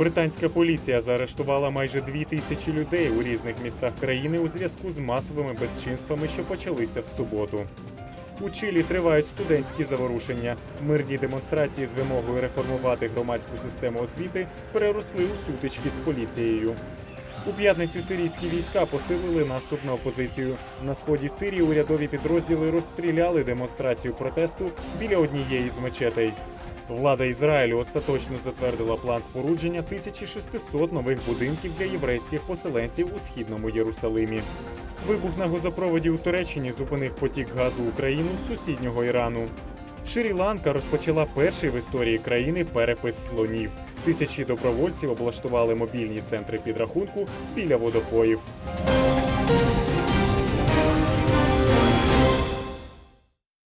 Британська поліція заарештувала майже дві тисячі людей у різних містах країни у зв'язку з масовими безчинствами, що почалися в суботу. У Чилі тривають студентські заворушення. Мирні демонстрації з вимогою реформувати громадську систему освіти переросли у сутички з поліцією. У п'ятницю сирійські війська посилили наступ на опозицію. На сході Сирії урядові підрозділи розстріляли демонстрацію протесту біля однієї з мечетей. Влада Ізраїлю остаточно затвердила план спорудження 1600 нових будинків для єврейських поселенців у східному Єрусалимі. Вибух на газопроводі у Туреччині зупинив потік газу Україну з сусіднього Ірану. Шрі-Ланка розпочала перший в історії країни перепис слонів. Тисячі добровольців облаштували мобільні центри підрахунку біля водопоїв.